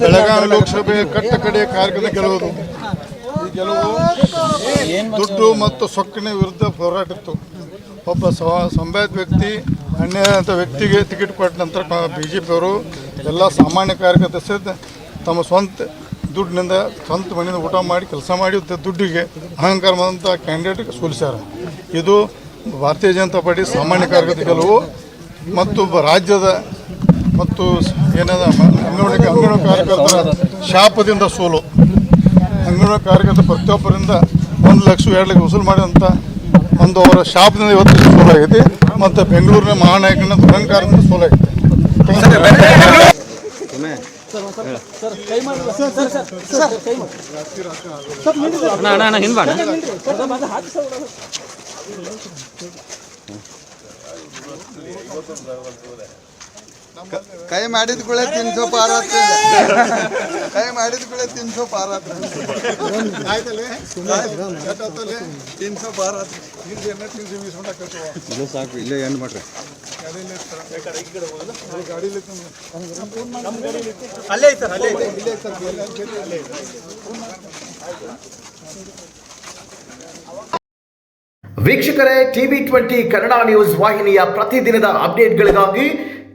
ಬೆಳಗಾವಿ ಲೋಕಸಭೆ ಕಟ್ಟ ಕಡೆಯ ಕಾರ್ಯಕ್ರಮ ಗೆಲ್ಲುವುದು ಈ ಗೆಲುವು ದುಡ್ಡು ಮತ್ತು ಸೊಕ್ಕಿನ ವಿರುದ್ಧ ಹೋರಾಟ ಇತ್ತು. ಒಬ್ಬ ಸಂಭಾವ್ಯ ವ್ಯಕ್ತಿ ಅನ್ಯಾಯದಂಥ ವ್ಯಕ್ತಿಗೆ ಟಿಕೆಟ್ ಕೊಟ್ಟ ನಂತರ ಬಿ ಜೆ ಪಿಯವರು ಎಲ್ಲ ಸಾಮಾನ್ಯ ಕಾರ್ಯಕರ್ತ ಸಹಿತ ತಮ್ಮ ಸ್ವಂತ ದುಡ್ಡಿನಿಂದ ಸ್ವಂತ ಮನೆಯಿಂದ ಊಟ ಮಾಡಿ ಕೆಲಸ ಮಾಡಿ ದುಡ್ಡಿಗೆ ಅಹಂಕಾರ ಬಂದಂಥ ಕ್ಯಾಂಡಿಡೇಟ್ಗೆ ಸೋಲಿಸ್ಯಾರ. ಇದು ಭಾರತೀಯ ಜನತಾ ಪಾರ್ಟಿ ಸಾಮಾನ್ಯ ಕಾರ್ಯಕರ್ತ ಗೆಲುವು ಮತ್ತು ರಾಜ್ಯದ ಮತ್ತು ಏನದ, ಅಂಗನವಾಡಿ ಅಂಗನವಾಡಿ ಕಾರ್ಯಕರ್ತರ ಶಾಪದಿಂದ ಸೋಲು. ಅಂಗನವಾಡಿ ಕಾರ್ಯಕರ್ತರು ಪ್ರತಿಯೊಬ್ಬರಿಂದ ಒಂದು ಲಕ್ಷ, ಎರಡು ಲಕ್ಷ ವಸೂಲು ಮಾಡಿದಂಥ ಒಂದು ಅವರ ಶಾಪದಿಂದ ಇವತ್ತು ಸೋಲಾಗೈತಿ ಮತ್ತು ಬೆಂಗಳೂರಿನ ಮಹಾನಾಯಕನ ದುರಂಕಾರದಿಂದ ಸೋಲಾಗೈತಿ. ಕೈ ಮಾಡಿದ ಕೂಡ ತಿನ್ಸೋ ಪಾರ ಕೈ ಮಾಡಿದ ಕೂಡ ತಿನ್ಸೋ ಪಾರ ತಿನ್ಸೋ ಪಾರ ಇಲ್ಲ ಸಾಕು ಇಲ್ಲೇ ಏನು ಮಾಡ್ರಿ. ವೀಕ್ಷಕರೇ ಟಿವಿ ಟ್ವೆಂಟಿ ಕನ್ನಡ ನ್ಯೂಸ್ ವಾಹಿನಿಯ ಪ್ರತಿದಿನದ ಅಪ್ಡೇಟ್ಗಳಿಗಾಗಿ